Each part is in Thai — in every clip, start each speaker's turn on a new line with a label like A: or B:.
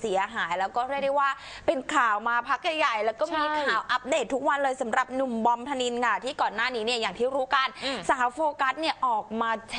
A: เสียหาย แล้วก็เรียกได้ว่าเป็นข่าวมาพักใหญ่ๆแล้วก็มี
B: ใช่
A: ข่าวอัปเดตทุกวันเลยสำหรับหนุ่มบอมธนินค่ะที่ก่อนหน้านี้เนี่ยอย่างที่รู้กัน
B: อืม
A: สาวโฟกัสเนี่ยออกมาแฉ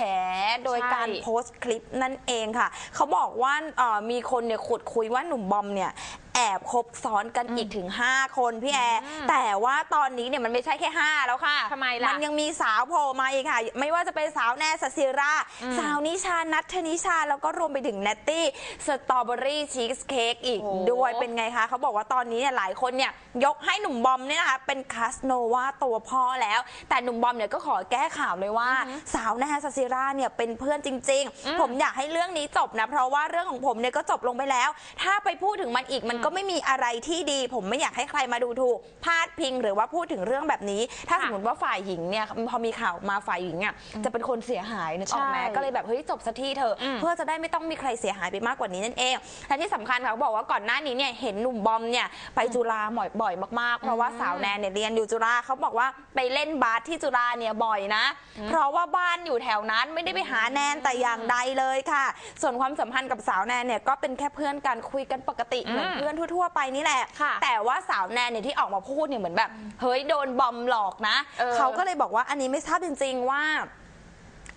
A: โดย
B: ใช่
A: การโพสต์คลิปนั่นเองค่ะเขาบอกว่าเอ่อมีคนเนี่ยขุดคุยว่าหนุ่มบอมเนี่ยแอบคบซ้อนกันอีกถึง 5 คนพี่แอร์แต่ว่าตอนนี้เนี่ยมันไม่ใช่แค่ 5 แล้วค่ะ
B: ทำไมล่ะ
A: มันยังมีสาวโผล่มาอีกค่ะ ไม่ว่าจะเป็นสาวแนสศิรา สาวนิชานัทนิชา แล้วก็รวมไปถึงเนตตี้สตรอเบอรี่ชีสเค้กอีก
B: โอ้
A: ด้วยเป็นไงคะเขาบอกว่าตอนนี้เนี่ยหลายคนเนี่ยยกให้หนุ่มบอมเนี่ยนะคะเป็นคาสโนวาตัวพ่อแล้ว แต่หนุ่มบอมเนี่ยก็ขอแก้ข่าวเลยว่า สาวแนสศิราเนี่ยเป็นเพื่อนจริง ๆ ผมอยากให้เรื่องนี้จบนะเพราะว่าเรื่องของผมเนี่ยก็จบลงไปแล้ว ถ้าไปพูดถึงมันอีกมันก็ไม่มีอะไรที่ดี ผมไม่อยากให้ใครมาดูถูกพาดพิงหรือว่าพูดถึงเรื่องแบบนี้ ถ้าสมมติว่าฝ่ายหญิงเนี่ยพอมีข่าวมาฝ่ายหญิงอะจะเป็นคนเสียหายนึกออกไหม
B: ใช่
A: ก็เลยแบบเฮ้ยจบสักทีเถอะ
B: อืม
A: เพื่อจะได้ไม่ต้องมีใครเสียหายไปมากกว่านี้นั่นเองและที่สำคัญค่ะเขาบอกว่าก่อนหน้านี้เนี่ยเห็นหนุ่มบอมเนี่ยไปจุฬาบ่อยบ่อยมากๆ เพราะว่าสาวแนนเนี่ยเรียนอยู่จุฬาเขาบอกว่าไปเล่นบาสที่จุฬาเนี่ยบ่อยนะ เพราะว่าบ้านอยู่แถวนั้นไม่ได้ไปหาแนนแต่อย่างใดเลยค่ะ ส่วนความสัมพันธ์กับสาวแนนเนี่ยก็เป็นแค่เพื่อนกันคุยกันปกติเหมือน
B: อืม
A: เพื่อนทั่ว ๆ ไปนี่แหละ
B: ค่ะ
A: แต่ว่าสาวแนนเนี่ยที่ออกมาพูดเนี่ยเหมือนแบบ เฮ้ยโดนบอมหลอกนะ
B: เออ
A: เขาก็เลยบอกว่าอันนี้ไม่ทราบจริง ๆ ว่า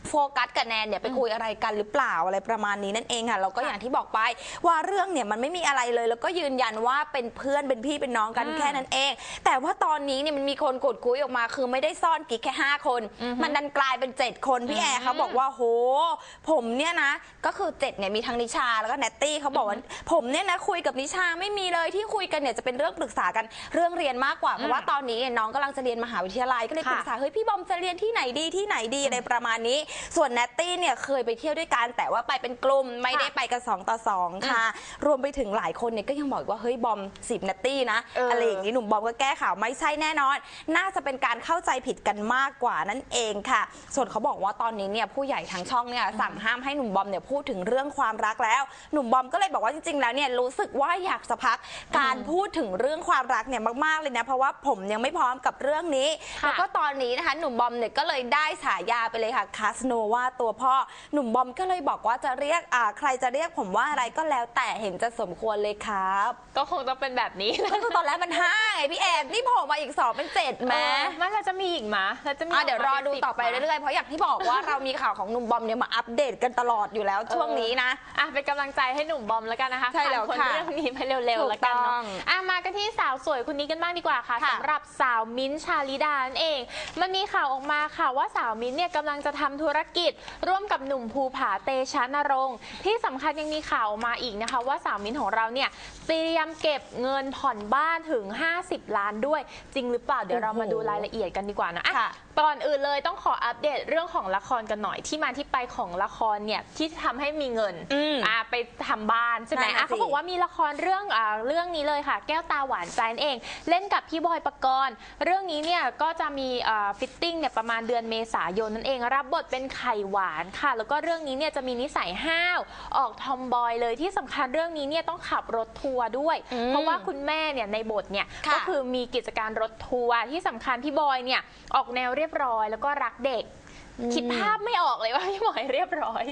A: โฟกัสกับแนนเนี่ยไปคุยอะไรกันหรือเปล่าอะไรประมาณนี้นั่นเองค่ะแล้วก็อย่างที่บอกไปว่าเรื่องเนี่ยมันไม่มีอะไรเลย แล้วก็ยืนยันว่าเป็นเพื่อนเป็นพี่เป็นน้องกัน
B: อืม
A: แค่นั้นเอง แต่ว่าตอนนี้เนี่ยมันมีคนกดคุยออกมา คือไม่ได้ซ่อนกิ๊กแค่ 5 คน มันดันกลายเป็น 7 คนพี่แอร์เขาบอกว่าโห ผมเนี่ยนะ ก็คือ7เนี่ยมีทั้งนิชาแล้วก็แนตตี้เขาบอกว่าผมเนี่ยนะคุยกับนิชาไม่มีเลยที่คุยกันเนี่ยจะเป็นเรื่องปรึกษากันเรื่องเรียนมากกว่าเพราะว่าตอนนี้เนี่ยน้องกำลังจะเรียนมหาวิทยาลัยก็เลยปรึกษาเฮ้ยพี่บอมจะเรียนที่ไหนดีที่ไหนดีอะไรประมาณนี้ส่วนแนตตี้เนี่ยเคยไปเที่ยวด้วยกันแต่ว่าไปเป็นกลุ่มไม่ได้ไปกัน2ต่อ2ค่ะ รวมไปถึงหลายคนเนี่ยก็ยังบอกว่าเฮ้ยบอมสิบแนตตี้นะ
B: เอออ
A: อะไรอย่างนี้หนุ่มบอมก็แก้ข่าวไม่ใช่แน่นอน น่าจะเป็นการเข้าใจผิดกันมากกว่านั่นเองค่ะ ส่วนเขาบอกว่าตอนนี้เนี่ยผู้ใหญ่ทางช่องเนี่ยสั่งห้ามให้หนุ่มบอมเนี่ยพูดถึงเรื่องความรักแล้ว หนุ่มบอมก็เลยบอกว่าจริงๆ แล้วเนี่ยรู้สึกว่าอยากจะพักการพูดถึงเรื่องความรักเนี่ยมากๆเลยนะเพราะว่าผมยังไม่พร้อมกับเรื่องนี้
B: ค่ะ
A: แล้วก็ตอนนี้นะคะหนุ่มบอมเนี่ยก็เลยได้ฉายาไปเลยค่ะคาสโนวาตัวพ่อหนุ่มบอมก็เลยบอกว่าจะเรียกอ่าใครจะเรียกผมว่าอะไรก็แล้วแต่เห็นจะสมควรเลยครับ
B: ก็คงต้องเป็นแบบนี้นะ
A: ก็คือตอนแรกมันห้าไงพี่แอนนี่โผล่มาอีกสองเป็นเจ็ดแม้
B: เออมันเราจะมีอีกมะเราจะมี
A: อะเดี๋ยวรอดูต่อไป
B: เรื่อย
A: เรื่อยๆ เพราะอย่างที่บอกว่า เรามีข่าวของหนุ่มบอมเนี่ยมาอัปเดตกันตลอดอยู่แล้วช่วงนี้นะ
B: อะเป็นกำลังใจให้หนุ่มบอมแล้วกันนะคะ
A: ใช่แล้ว
B: ผ่าน
A: ค่ะ
B: พ้นเรื่องนี้ไปเร็วๆแล้วกัน
A: ถูกต้
B: เนาะ
A: อง
B: อะมากันที่สาวสวยคนนี้กันบ้างดีกว่าค่ะ
A: ค่ะ
B: สำหรับสาวมิ้นท์ชาลิดานั่นเอง มันมีข่าวออกมาค่ะว่าสาวมิ้นท์เนี่ยกำลังจะทำธุรกิจ ร่วมกับหนุ่มภูผาเตชะนรงค์ ที่สำคัญยังมีข่าวออกมาอีกนะคะ ว่าสาวมิ้นท์ของเราเนี่ยเตรียมเก็บเงินผ่อนบ้านถึง 50 ล้านด้วย จริงหรือเปล่าเดี๋ยวเรามาดูรายละเอียดกันดีกว่านะอะ
A: ค่ะ
B: ก่อนอื่นเลยต้องขออัปเดตเรื่องของละครกันหน่อยที่มาที่ไปของละครเนี่ยที่ทำให้มีเงิน
A: อืม
B: อ่าไปทำบ้านใช่ไหม
A: นั่นน่ะ
B: อะเขา
A: สิ
B: บอกว่ามีละครเรื่องอ่าเรื่องนี้เลยค่ะ แก้วตาหวานใจนั่นเอง เล่นกับพี่บอยปกรณ์ เรื่องนี้เนี่ยก็จะมีอ่าฟิตติ้งเนี่ยประมาณเดือนเมษายนนั่นเอง รับบทเป็นไข่หวานค่ะ แล้วก็เรื่องนี้เนี่ยจะมีนิสัยห้าว ออกทอมบอยเลยที่สำคัญเรื่องนี้เนี่ยต้องขับรถทัวร์ด้วย
A: อืม
B: เพราะว่าคุณแม่เนี่ยในบทเนี่ย
A: ค่ะ
B: ก็คือมีกิจการรถทัวร์ที่สำคัญพี่บอยเนี่ยออกแนวเรียบร้อย แล้วก็รักเด็ก คิดภาพไม่ออกเลยว่าพี่บอยเรียบร้อย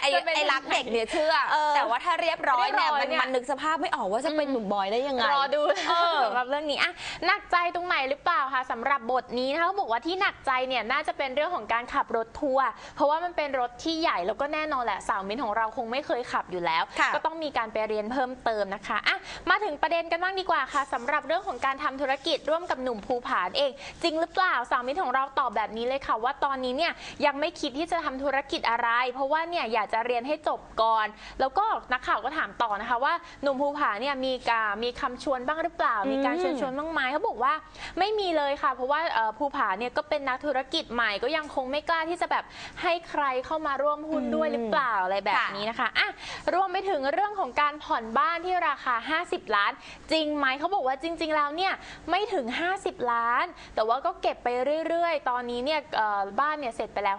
A: ไอ้
B: จะเป็น
A: ไอ้รักเด็กเนี่ยเชื่อ
B: เออ
A: แต่ว่าถ้าเรียบร้อยเนี่ย
B: เรียบร้อย
A: มัน
B: เนี่ย
A: มันนึกสภาพไม่ออกว่าจะเป็นหนุ่มบอยได้ยังไง
B: รอดู
A: เออ
B: สำหรับเรื่องนี้อะหนักใจตรงไหนหรือเปล่าคะสำหรับบทนี้นะคะเขาบอกว่าที่หนักใจเนี่ยน่าจะเป็นเรื่องของการขับรถทัวร์เพราะว่ามันเป็นรถที่ใหญ่แล้วก็แน่นอนแหละสาวมิ้นของเราคงไม่เคยขับอยู่แล้ว
A: ค่ะ
B: ก็ต้องมีการไปเรียนเพิ่มเติมนะคะอะมาถึงประเด็นกันบ้างดีกว่าค่ะสำหรับเรื่องของการทำธุรกิจร่วมกับหนุ่มภูผานเอง จริงหรือเปล่าสาวมิ้นของเราตอบแบบนี้เลยค่ะ ว่าตอนนี้เนี่ยยังไม่คิดที่จะทำธุรกิจอะไร เพราะว่าเนี่ยอยากจะเรียนให้จบก่อน แล้วก็นักข่าวก็ถามต่อนะคะว่าหนุ่มภูผาเนี่ยมีการมีคำชวนบ้างหรือเปล่า มีการเชิญชวนบ้างไหมเขาบอกว่าไม่มีเลยค่ะ เพราะว่าเอ่อภูผาเนี่ยก็เป็นนักธุรกิจใหม่ก็ยังคงไม่กล้าที่จะแบบให้ใครเข้ามาร่วมหุ้นด้วยหรือเปล่าอะไรแบบนี้นะคะอะรวมไปถึงเรื่องของการผ่อนบ้านที่ราคา 50 ล้าน จริงไหมเขาบอกว่าจริง ๆ แล้วเนี่ยไม่ถึง 50 ล้าน แต่ว่าก็เก็บไปเรื่อย ๆ ตอนนี้เนี่ยเอ่อบ้านเนี่ยเสร็จไปแล้ว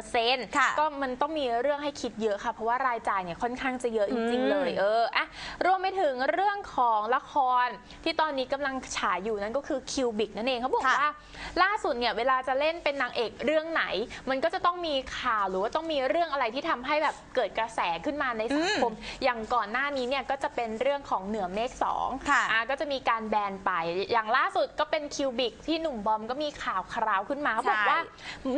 B: 50%
A: ค่ะ
B: ก็มันต้องมีเรื่องให้คิดเยอะค่ะ เพราะว่ารายจ่ายเนี่ยค่อนข้างจะเยอะจริง ๆ เลย
A: อืม
B: เอออะรวมไปถึงเรื่องของละครที่ตอนนี้กำลังฉายอยู่นั่นก็คือคิวบิกนั่นเองเขาบอก
A: ค่ะ
B: ว่า ล่าสุดเนี่ยเวลาจะเล่นเป็นนางเอกเรื่องไหน มันก็จะต้องมีข่าวหรือว่าต้องมีเรื่องอะไรที่ทำให้แบบเกิดกระแสขึ้นมาในสังคม อย่างก่อนหน้านี้เนี่ยก็จะเป็นเรื่องของเหนือเมฆสอง
A: ค่ะ
B: อ่าก็จะมีการแบนไป อย่างล่าสุดก็เป็นคิวบิกที่หนุ่มบอมก็มีข่าวคราวขึ้นมาเขาบอก
A: ใช่
B: ว่า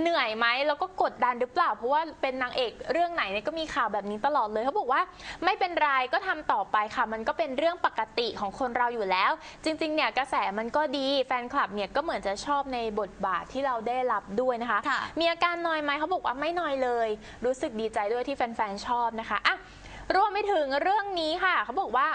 B: เหนื่อยไหมแล้วก็กดดันหรือเปล่า เพราะว่าเป็นนางเอกเรื่องไหนเนี่ยก็มีข่าวแบบนี้ตลอดเลยเขาบอกว่าไม่เป็นไรก็ทำต่อไปค่ะ มันก็เป็นเรื่องปกติของคนเราอยู่แล้ว จริงๆเนี่ยกระแสมันก็ดีแฟนคลับเนี่ยก็เหมือนจะชอบในบทบาทที่เราได้รับด้วยนะคะ
A: ค่ะ
B: มีอาการนอยไหมเขาบอกว่าไม่นอยเลย รู้สึกดีใจด้วยที่แฟนๆชอบนะคะอะรวมไปถึงเรื่องนี้ค่ะเขาบอกว่า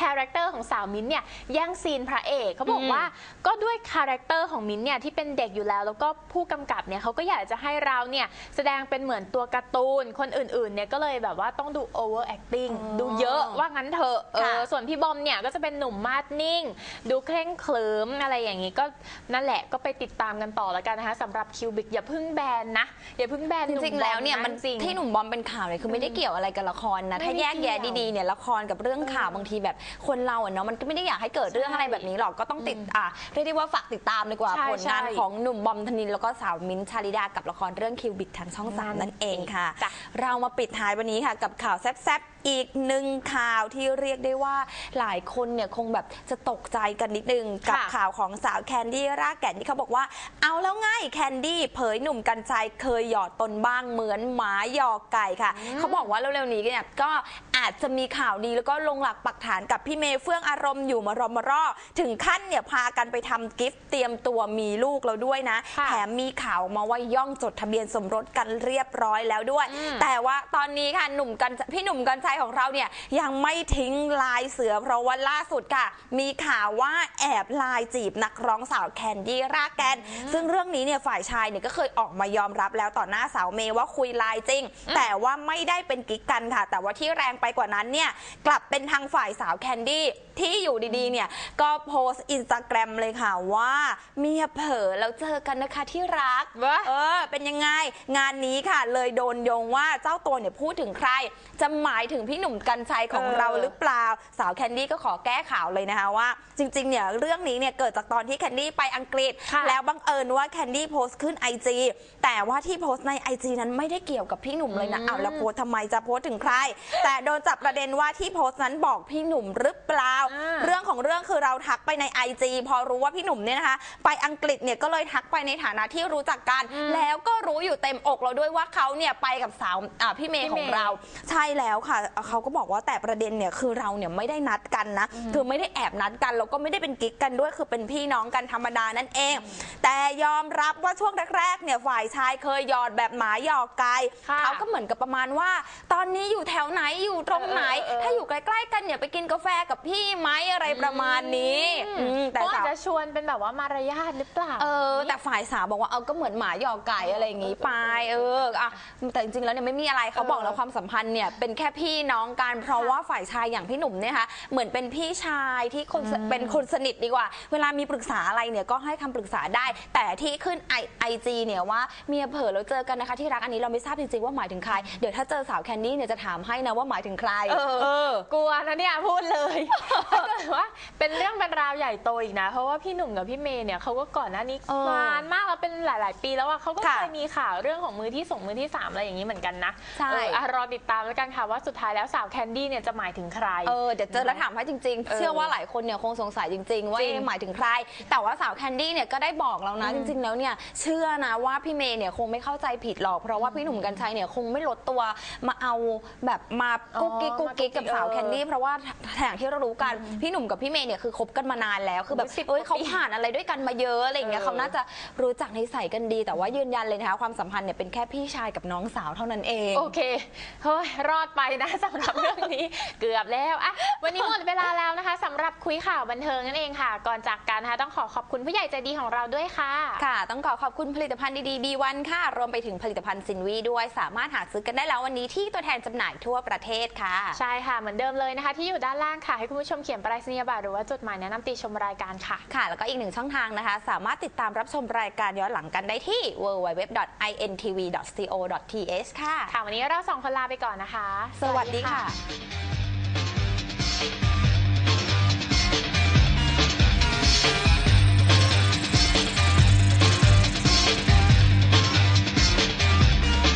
B: คาแรคเตอร์ของสาวมิ้นท์เนี่ยแย่งซีนพระเอกเขาบอก
A: อืม
B: ว่าก็ด้วยคาแรคเตอร์ของมิ้นท์เนี่ยที่เป็นเด็กอยู่แล้ว แล้วก็ผู้กำกับเนี่ยเขาก็อยากจะให้เราเนี่ยแสดงเป็นเหมือนตัวการ์ตูน คนอื่นๆเนี่ยก็เลยแบบว่าต้องดู over acting
A: อ๋อ
B: ดูเยอะว่างั้นเถอะเออ
A: ค่ะ
B: ส่วนพี่บอมเนี่ยก็จะเป็นหนุ่มมาดนิ่ง ดูเคร่งเคลิ้มอะไรอย่างนี้ก็นั่นแหละก็ไปติดตามกันต่อแล้วกันนะคะสำหรับคิวบิกอย่าเพิ่งแบนนะอย่าเพิ่งแบน
A: จ
B: หนุ่ม
A: ริงๆแล้วเนี่ย
B: บอ
A: มัน
B: จริง
A: ที่หนุ่มบอมเป็นข่าวเนี่ยคือไม่ได้เกี่ยวอะไรกับละครนะ
B: ไม่
A: ถ้าแยกแยะ
B: เกี่ยว
A: ดีๆเนี่ยละครกับเรื่องข่าวบางทีแบบคนเราอะเนาะมันก็ไม่ได้อยากให้เกิดเรื่องอะไรแบบนี้หรอกก็ต้องติดอะเรียกได้ว่าฝากติดตามดีกว่า
B: ใช่
A: ผลงาน
B: ใช่
A: ของหนุ่มบอมธนินทร์แล้วก็สาวมิ้นท์ชาลิดากับละครเรื่องคิวบิกทางช่องสามนั่นเองค่ะ
B: จ้ะ
A: เรามาปิดท้ายวันนี้ค่ะ กับข่าวแซ่บๆอีกหนึ่งข่าวที่เรียกได้ว่าหลายคนเนี่ยคงแบบจะตกใจกันนิดนึงกับ
B: ค่ะ
A: ข่าวของสาวแคนดี้รากแก่นที่เขาบอกว่า เอาแล้วไง่ายแคนดี้เผยหนุ่มกัญชัยเคยหยอดตนบ้างเหมือนหมาหยอกไก่ค่ะ เขาบอกว่าเร็วๆนี้เนี่ยก็อาจจะมีข่าวดีแล้วก็ลงหลักปักฐานกับพี่เมย์เฟื่องอารมณ์อยู่มารอมารอถึงขั้นเนี่ยพากันไปทำกิฟต์เตรียมตัวมีลูกแล้วด้วยนะ
B: ค่ะ
A: แถมมีข่าวมาว่าย่องจดทะเบียนสมรสกันเรียบร้อยแล้วด้วย
B: อืม
A: แต่ว่าตอนนี้ค่ะหนุ่มกันพี่หนุ่มกัญชัยของเราเนี่ยยังไม่ทิ้งลายเสือเพราะว่าล่าสุดค่ะ มีข่าวว่าแอบลายจีบนักร้องสาวแคนดี้รากแกน ซึ่งเรื่องนี้เนี่ยฝ่ายชายเนี่ยก็เคยออกมายอมรับแล้วต่อหน้าสาวเมย์ว่าคุยไลายจริง แต่ว่าไม่ได้เป็นกิ๊กกันค่ะ แต่ว่าที่แรงไปกว่านั้นเนี่ยกลับเป็นทางฝ่ายสาวแคนดี้ ที่อยู่ดีๆ เนี่ยก็โพสต์อินสตาแกรมเลยค่ะว่าเมียเผลอแล้วเจอกันนะคะที่รัก
B: วะ
A: เออ เป็นยังไง งานนี้ค่ะ เลยโดนโยงว่าเจ้าตัวเนี่ยพูดถึงใคร จะหมายถึงพี่หนุ่มกัญชัยของ
B: เออ
A: เราหรือเปล่า สาวแคนดี้ก็ขอแก้ข่าวเลยนะคะว่า จริง ๆ เนี่ย เรื่องนี้เนี่ย เกิดจากตอนที่แคนดี้ไปอังกฤษ
B: ค่ะ
A: แล้วบังเอิญว่าแคนดี้โพสต์ขึ้น IG แต่ว่าที่โพสต์ใน IG นั้นไม่ได้เกี่ยวกับพี่หนุ่มเลยนะ
B: อืม
A: อ้าวแล้วโพสต์ทำไมจะโพสต์ถึงใคร แต่โดนจับประเด็นว่าที่โพสต์นั้นบอกพี่หนุ่มหรือเปล่า
B: อ่า
A: เรื่องของเรื่องคือเราทักไปใน IG พอรู้ว่าพี่หนุ่มเนี่ยนะคะ ไปอังกฤษเนี่ยก็เลยทักไปในฐานะที่รู้จักกัน แล้วก็รู้อยู่เต็มอกเราด้วยว่าเขาเนี่ยไปกับสาวอ่าพี่เมย์
B: พี่
A: ข
B: เม
A: อ
B: ย์
A: งเรา ใช่แล้วค่ะเขาก็บอกว่าแต่ประเด็นเนี่ยคือเราเนี่ยไม่ได้นัดกันนะคือไม่ได้แอบนัดกันแล้วก็ไม่ได้เป็นกิ๊กกันด้วย คือเป็นพี่น้องกันธรรมดานั่นเอง แต่ยอมรับว่าช่วงแรกๆเนี่ยฝ่ายชายเคยหยอดแบบหมาหยอกไก่
B: ค่ะ
A: เขาก็เหมือนกับประมาณว่า ตอนนี้อยู่แถวไหนอยู่ตรงไหน
B: เออเออเออ
A: ถ้าอยู่ใกล้ๆกันอย่าไปกินกาแฟกับพี่ไหมอะไรประมาณนี้ อืมแต่
B: เขาอาจ
A: สาว
B: จะชวนเป็นแบบว่ามารยาทหรือเปล่า
A: เออ แต่ฝ่ายสาวบอกว่าเอาก็เหมือนหมาหยอกไก่อะไรอย่างงี้ไปเอออะแต่จริงๆแล้วเนี่ยไม่มีอะไรเขาบอกแล้วความสัมพันธ์เนี่ยเป็นแค่พี่น้องกันเพราะว่าฝ่ายชายอย่างพี่หนุ่มเนี่ยค่ะเหมือนเป็นพี่ชายที่คนสเป็นคนสนิทดีกว่า เวลามีปรึกษาอะไรเนี่ยก็ให้คำปรึกษาได้ แต่ที่ขึ้นไอไอจีเนี่ยว่าเมียเผลอแล้วเจอกันนะคะที่รักอันนี้เราไม่ทราบจริงๆว่าหมายถึงใครเดี๋ยวถ้าเจอสาวแคนดี้เนี่ยจะถามให้นะว่าหมายถึงใคร
B: เออ
A: เออ
B: กลัวนะเนี่ยพูดเลยถ้าเกิดว่าเป็นเรื่องเป็นราวใหญ่โตอีกนะเพราะว่าพี่หนุ่มกับพี่เมย์เนี่ยเขาก็ก่อนหน้านี้
A: เออ
B: นานมากแล้วเป็นหลาย ๆ ปีแล้วอะเขาก็
A: ค่ะ
B: เคยมีข่าวเรื่องของมือที่ส่งมือที่สามอะไรอย่างนี้เหมือนกันนะ
A: ใช่
B: เอออะรอติดตามแล้วกันค่ะว่าสุดท้ายแล้วสาวแคนดี้เนี่ยจะหมายถึงใคร
A: เออเดี๋ยวเจอแล้วถามให้จริง
B: เอ
A: ๆ
B: อ
A: เชื่อว่าหลายคนเนี่ยคงสงสัยจริง ๆ ว่า
B: จริง
A: เอ๊ะหมายถึงใคร แต่ว่าสาวแคนดี้เนี่ยก็ได้บอกแล้วนะจริง ๆ แล้วเนี่ยเชื่อนะว่าพี่เมย์เนี่ยคงไม่เข้าใจผิดหรอก เพราะว่าพี่หนุ่มกัญชัยเนี่ยคงไม่ลดตัวมาเอาแบบมากุ๊กกิ๊ก
B: อ๋อ
A: กุ๊กกิ๊กกับ
B: มากุ๊กกิ๊ก
A: สาว
B: เออ
A: แคนดี้เพราะว่าอย่างที่เรารู้กันพี่หนุ่มกับพี่เมย์เนี่ยคือคบกันมานานแล้วคือแบบ
B: โอ้ย10
A: เอ้ย
B: กว่าปี
A: เขาผ่านอะไรด้วยกันมาเยอะอะไรอย่างเงี้ย
B: เออ
A: เขาน่าจะรู้จักนิสัยกันดี แต่ว่ายืนยันเลยนะคะความสัมพันธ์เนี่ยเป็นแค่พี่ชายกับน้องสาวเท่านั้นเอง
B: โอเค เฮ้ย รอดไปนะสำหรับเรื่องนี้ เกือบแล้วอะวันนี้หมดเวลาแล้วนะคะสำหรับคุยข่าวบันเทิงนั่นเองค่ะ ก่อนจากกันนะคะต้องขอขอบคุณผู้ใหญ่ใจดีของเราด้วยค่ะ
A: ค่ะ ต้องขอขอบคุณผลิตภัณฑ์ดีๆ B1 ค่ะ รวมไปถึงผลิตภัณฑ์ซินวีด้วย สามารถหาซื้อกันได้แล้ววันนี้ที่ตัวแทนจำหน่ายทั่วประเทศค่ะ
B: ใช่ค่ะ เหมือนเดิมเลยนะคะ ที่อยู่ด้านล่างค่ะ ให้คุณผู้ชมเขียนปรายศนียบัตรหรือว่าจดหมายแนะนำติชมรายการค่ะ
A: ค่ะ แล้วก็อีกหนึ่งช่องทางนะคะ สามารถติดตามรับชมรายการย้อนหลังกันได้ที่ www.intv.co.th ค่ะ
B: ค่ะ วันนี้เราสองคนลาไปก่อนนะคะ
A: สวัสดีค่ะ